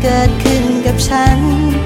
เกิดขึ้นกับฉัน